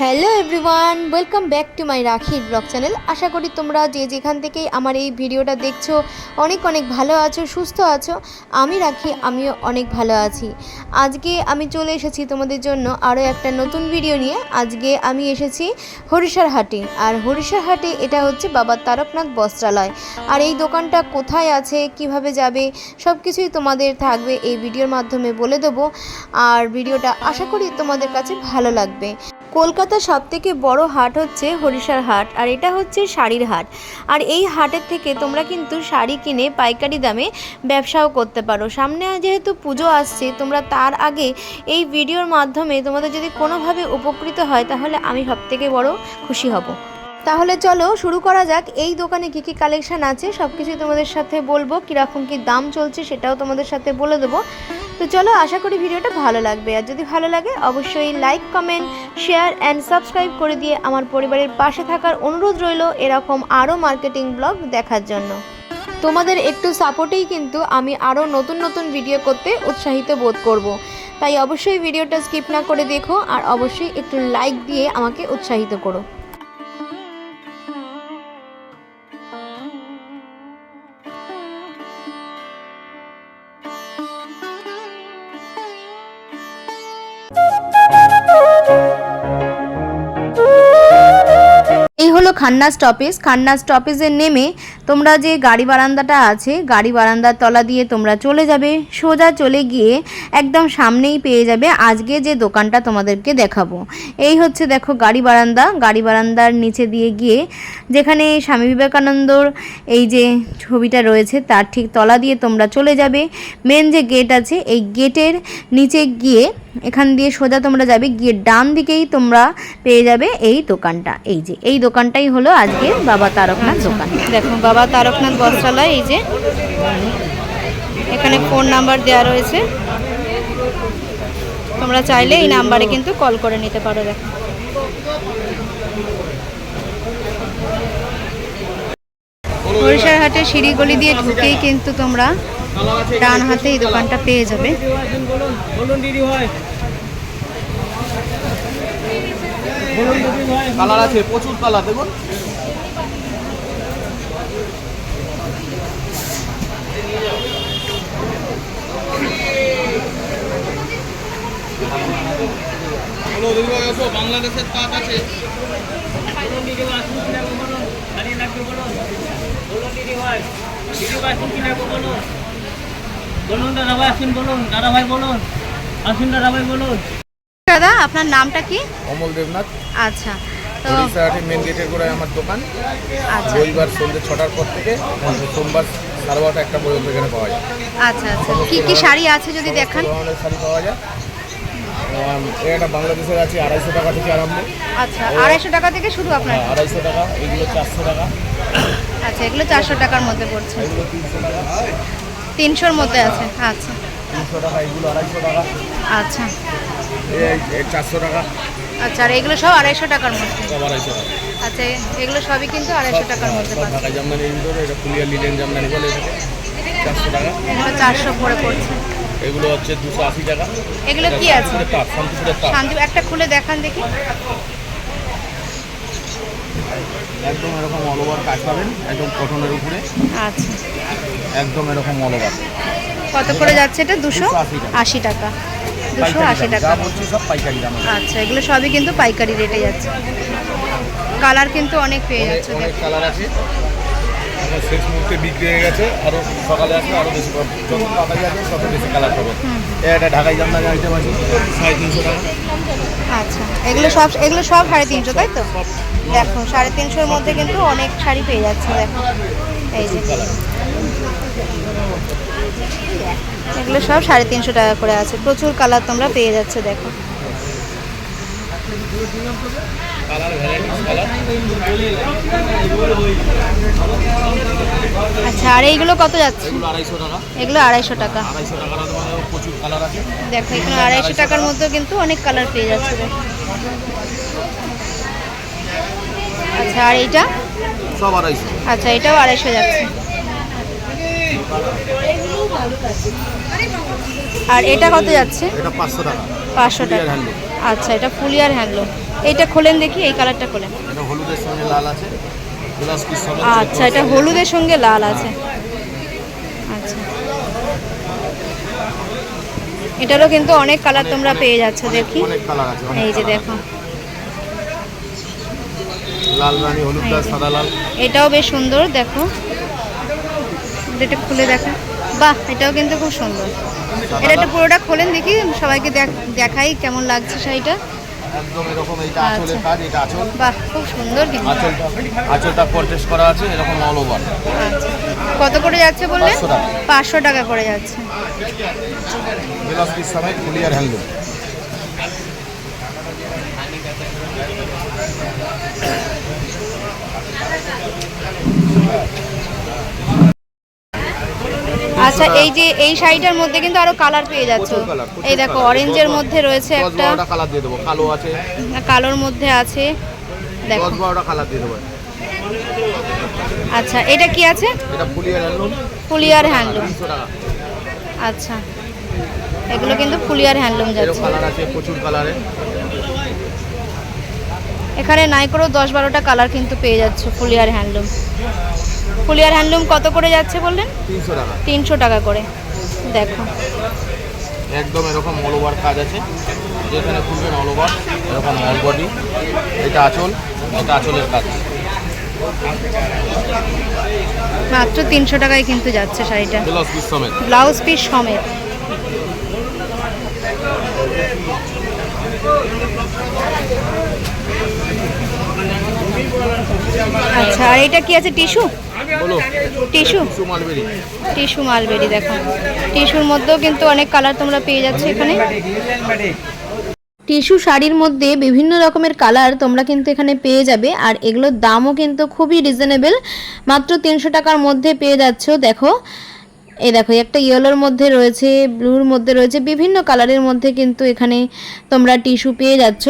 Hello everyone welcome back to my রাখির blog channel আশা করি তোমরা যে যেখান থেকেই আমার এই ভিডিওটা দেখছ, অনেক অনেক ভালো আছো, সুস্থ আছো। আমি রাখি, আমিও অনেক ভালো আছি। আজকে আমি চলে এসেছি তোমাদের জন্য আরও একটা নতুন ভিডিও নিয়ে। আজকে আমি এসেছি হরিষার হাটে। আর হরিষার হাটে এটা হচ্ছে বাবা তারকনাথ বস্ত্রালয়। আর এই দোকানটা কোথায় আছে, কীভাবে যাবে সব কিছুই তোমাদের থাকবে এই ভিডিওর মাধ্যমে বলে দেবো। আর ভিডিওটা আশা করি তোমাদের কাছে ভালো লাগবে। কলকাতার সব থেকে বড় হাট হচ্ছে হরিষার হাট, আর এটা হচ্ছে শাড়ির হাট। আর এই হাটের থেকে তোমরা কিন্তু শাড়ি কিনে পাইকারি দামে ব্যবসাও করতে পারো। সামনে যেহেতু পুজো আসছে, তোমরা তার আগে এই ভিডিওর মাধ্যমে তোমাদের যদি কোনোভাবে উপকৃত হয়, তাহলে আমি সব থেকে বড় খুশি হব। তাহলে চলো শুরু করা যাক। এই দোকানে কী কী কালেকশান আছে সব কিছুই তোমাদের সাথে বলব। কীরকম কী দাম চলছে সেটাও তোমাদের সাথে বলে দেবো। তো চলো, আশা করি ভিডিওটা ভালো লাগবে। আর যদি ভালো লাগে, অবশ্যই like comment share and subscribe করে দিয়ে আমার পরিবারের পাশে থাকার অনুরোধ রইল এরকম আরও মার্কেটিং ব্লগ দেখার জন্য। তোমাদের একটু সাপোর্টেই কিন্তু আমি আরও নতুন নতুন ভিডিও করতে উৎসাহিত বোধ করব। তাই অবশ্যই ভিডিওটা স্কিপ না করে দেখো আর অবশ্যই একটু লাইক দিয়ে আমাকে উৎসাহিত করো। খান্না স্টপেজ খান্না স্টপেজে নেমে তোমরা যে গাড়ি বারান্দাটা আছে, গাড়ি বারান্দার তলা দিয়ে তোমরা চলে যাবে। সোজা চলে গিয়ে একদম সামনেই পেয়ে যাবে আজকে যে দোকানটা তোমাদেরকে দেখাবো। এই হচ্ছে দেখো গাড়ি বারান্দা। গাড়ি বারান্দার নিচে দিয়ে গিয়ে যেখানে স্বামী বিবেকানন্দর এই যে ছবিটা রয়েছে, তার ঠিক তলা দিয়ে তোমরা চলে যাবে। মেন যে গেট আছে, এই গেটের নিচে গিয়ে এখান দিয়ে সোজা তোমরা যাবে গিয়ে ডান দিকেই তোমরা পেয়ে যাবে এই দোকানটা। এই যে এই দোকানটাই হলো আজকে বাবা তারকনাথ দোকান। দেখো বাবা তারকনাথ বস্ত্রালয় এই যে। এখানে ফোন নাম্বার দেওয়া রয়েছে। তোমরা চাইলে এই নাম্বারে কিন্তু কল করে নিতে পারো দেখো। হাটে সিঁড়িগলি দিয়ে ঢুকেই কিন্তু তোমরা ডান হাতে এই দোকানটা পেয়ে যাবে। কালার আছে প্রচুর কালার দেখুন। বাংলাদেশের তাঁত আছে? বলুন দিদি ভাই আসুন কি লাগবে বলুন দাঁড়িয়ে লাগবে বলুন বলুন দিদি ভাই দিদি ভাই আসুন কি লাগবে বলুন বলুন দাদা ভাই আসুন বলুন দাদা ভাই বলুন আসুন দাদা ভাই বলুন। দাদা আপনার নামটা কি? অমল দেবনাথ। আচ্ছা তো মেন গেটের গোড়ায় আমার দোকান। আচ্ছা। রবিবার সন্ধ্যে ছটার পর থেকে সোমবার সাড়ে বারোটা একটা পর্যন্ত এখানে পাওয়া যায়। আচ্ছা আচ্ছা। কি কি শাড়ি আছে যদি দেখান? শাড়ি পাওয়া যায়। এটা বাংলাদেশের আছে আড়াইশো টাকা থেকে আরম্ভ। আচ্ছা আড়াইশো টাকা থেকে শুরু আপনার? হ্যাঁ, আড়াইশো টাকা এগুলো চারশো টাকা। আচ্ছা এগুলো চারশো টাকার মধ্যে পড়ছে। তিনশোর মধ্যে আছে আচ্ছা। আচ্ছা। চারশো টাকা আচ্ছা আর এগুলো সব আড়াইশো টাকার মধ্যে। আচ্ছা এগুলো সবই কিন্তু আড়াইশো টাকার মধ্যে এগুলো চারশো করে পড়ছে। এগুলো হচ্ছে দুশো আশি টাকা এগুলো কি আছে শান্তিপুরের একটা খুলে দেখান দেখি। একদম এরকম অল ওভার কাজ পাবেন একদম কটনের উপরে। আচ্ছা। একদম এরকম অল ওভার কত করে যাচ্ছে এটা? দুশো 280 আশি টাকা। দুশো আশি টাকা। সব পাইকারি দাম। আচ্ছা এগুলো সবই কিন্তু পাইকারি রেটে যাচ্ছে। কালার কিন্তু অনেক পেয়ে যাচ্ছে। অনেক কালার আছে। শেষ মুহূর্তে বিক্রি হয়ে গেছে। আরও সকালে আসলে আরও বেশি যত তাড়াতাড়ি আসবে তত বেশি কালার পাবে এ একটা ঢাকাই জামদানি আইটেম আছে সাড়ে তিনশো টাকা। আচ্ছা এগুলো সব এগুলো সব সাড়ে তিনশো তাই তো? দেখো সাড়ে তিনশোর মধ্যে কিন্তু অনেক শাড়ি পেয়ে যাচ্ছে দেখো। এই যে। এগুলো সব সাড়ে তিনশো টাকা করে আছে। প্রচুর কালার তোমরা পেয়ে যাচ্ছে দেখো। কালার ভ্যারাইটিস কালার আচ্ছা আর এইগুলো কত যাচ্ছে? এগুলো আড়াইশো টাকা। এগুলো আড়াইশো টাকা। আড়াইশো মধ্যে প্রচুর কালার আছে। দেখো এখানে আড়াইশো টাকার মধ্যেও কিন্তু অনেক কালার পেয়ে যাচ্ছে আচ্ছা আর এইটা? সব আড়াইশো। আচ্ছা এটাও আড়াইশো যাচ্ছে। আর এটা কত যাচ্ছে? এটা পাঁচশো টাকা। পাঁচশো টাকা। আচ্ছা এটা ফুলিয়ার হ্যান্ডলুম এইটা খোলেন দেখি এই কালারটা খোলেন। হলুদের সঙ্গে লাল আছে। আচ্ছা এটা হলুদের সঙ্গে লাল আছে। আচ্ছা। এটারও কিন্তু অনেক কালার তোমরা পেয়ে যাচ্ছ দেখি। এই যে দেখো। লাল রানী হলুদ। সাদা লাল। এটাও বেশ সুন্দর দেখো। এটা খুলে দেখা। বাহ এটাও কিন্তু খুব সুন্দর। এটা একটা পুরোটা খোলেন দেখি সবাইকে দেখ- দেখাই কেমন লাগছে শাড়িটা। একদম এরকম আঁচলের আচ্ছা। কাজ এটা আঁচল। বাহ খুব সুন্দর কিন্তু। আঁচলটা আঁচলটা পরচেস করা আছে এরকম অল ওভার আচ্ছা। কত করে যাচ্ছে বললে 500 টাকা। পাঁচশো টাকা করে যাচ্ছে। ব্লাউজ পিস সমেত ফুলিয়ার হ্যান্ডলুম আচ্ছা এই যে এই শাড়িটার মধ্যে কিন্তু আরও কালার পেয়ে যাচ্ছে। এই দেখো। অরেঞ্জের মধ্যে রয়েছে একটা। কালার দিয়ে দেবো কালো আছে। কালোর মধ্যে আছে। দেখো। দশ বারোটা কালার দিয়ে দেবো। আচ্ছা এটা কি আছে? এটা ফুলিয়ার হ্যান্ডলুম। ফুলিয়ার হ্যান্ডলুম। আচ্ছা এগুলো কিন্তু ফুলিয়ার হ্যান্ডলুম যাচ্ছে। কালার আছে প্রচুর কালারে এখানে নাই করেও দশ বারোটা কালার কিন্তু পেয়ে যাচ্ছে ফুলিয়ার হ্যান্ডলুম। ফুলিয়ার হ্যান্ডলুম কত করে যাচ্ছে বললেন? তিনশো টাকা। তিনশো টাকা করে। দেখো। একদম এরকম অল ওভার কাজ আছে। যেখানে খুলবেন অল ওভার এরকম অল বডি এটা আঁচল এটা আঁচলের কাজ। মাত্র তিনশো টাকায় কিন্তু যাচ্ছে শাড়িটা। ব্লাউজ পিস সমেত। ব্লাউজ পিস সমেত। আচ্ছা আর এটা কি আছে টিস্যু? টিস্যু। Tissue mulberry. দেখো। টিস্যুর মধ্যেও কিন্তু অনেক কালার তোমরা পেয়ে যাচ্ছ এখানে। টিস্যু শাড়ির মধ্যে বিভিন্ন রকমের কালার তোমরা কিন্তু এখানে পেয়ে যাবে আর এগুলোর দামও কিন্তু খুবই রিজনেবল মাত্র তিনশো টাকার মধ্যে পেয়ে যাচ্ছ দেখো। এই দেখো একটা ইয়েলোর মধ্যে রয়েছে ব্লুর মধ্যে রয়েছে বিভিন্ন কালারের মধ্যে কিন্তু এখানে তোমরা টিস্যু পেয়ে যাচ্ছ।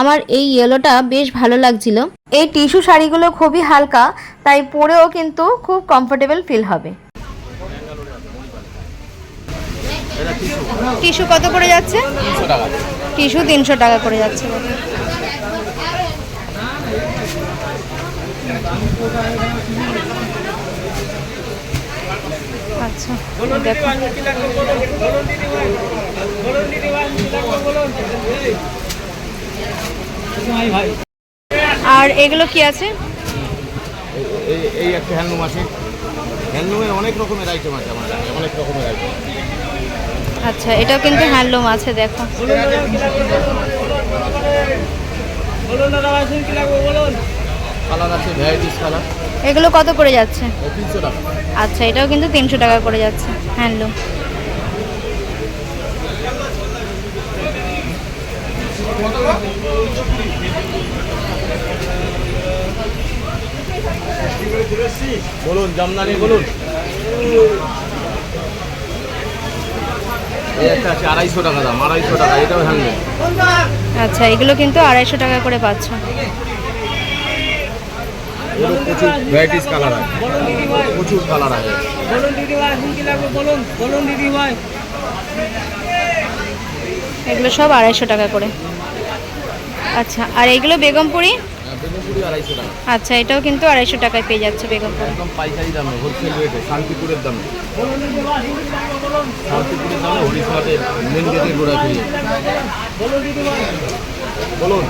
আমার এই ইয়েলোটা বেশ ভালো লাগছিল। এই টিস্যু শাড়িগুলো খুবই হালকা তাই পরেও কিন্তু খুব কমফোর্টেবল ফিল হবে। টিস্যু টিস্যু কত করে যাচ্ছে? টিস্যু তিনশো টাকা করে যাচ্ছে। আচ্ছা দেখো। ভাই। আর এগুলো কি আছে? এই- একটা হ্যান্ডলুম আছে। হ্যান্ডলুমের অনেক রকমের আইটেম আছে আমার অনেক রকমের আইটেম আচ্ছা এটাও কিন্তু হ্যান্ডলুম আছে দেখো। কালার আছে ভ্যারাইটিস কালার এগুলো কত করে যাচ্ছে? তিনশো টাকা। আচ্ছা এটাও কিন্তু তিনশো টাকা করে যাচ্ছে হ্যান্ডলুম। বলুন জামদানি বলুন। এই একটা আছে আড়াইশো টাকা দাম আড়াইশো টাকা এটাও হ্যান্ডলুম আচ্ছা এগুলো কিন্তু আড়াইশো টাকা করে পাচ্ছ। প্রচুর ভ্যারাইটিস কালার আছে। বলুন দিদি ভাই প্রচুর কালার আছে। বলুন দিদি ভাই আসুন কি লাগবে? বলুন বলুন দিদি ভাই। এগুলো সব আড়াইশো টাকা করে। আচ্ছা আর এগুলো বেগমপুরি বেগুনপুরি আড়াইশো টাকা। আচ্ছা এটাও কিন্তু আড়াইশো টাকায় পেয়ে যাচ্ছে বেগমপুরি। একদম পাইকারি দামে হোলসেল রেটে শান্তিপুরের দামে। শান্তিপুরের দামে হরিশাটের মেন গেটের গোড়া ফিরিয়ে বলুন বলুন বলুন দিদি ভাই কি লাগবে বলুন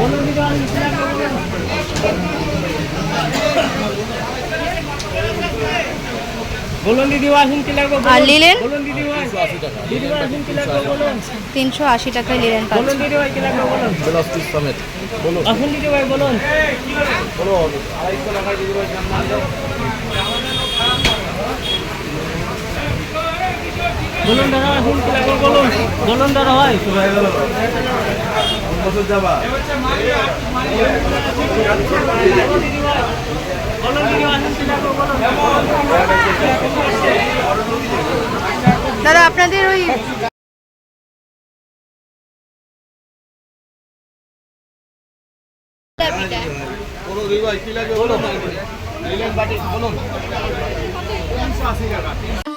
বলুন দিদি ভাই আসুন কি লাগবে আর বলুন। লিলেন? বলুন দিদি ভাই একশো আশি টাকা দিদি ভাই আসুন কি লাগবে? বলুন। তিনশো আশি টাকায় নিলেন বলুন দিদি ভাই কি লাগবে বলুন। বলুন। আসুন দিদি ভাই বলুন। বলুন। আড়াইশো টাকায় দিদি ভাই দাও। বলুন দাদা আসুন কি লাগবে বলুন। বলুন দাদা ভাই। বছর যাবা দিদি আপনাদের ওই বলুন বাটি বলুন তিনশো আশি টাকা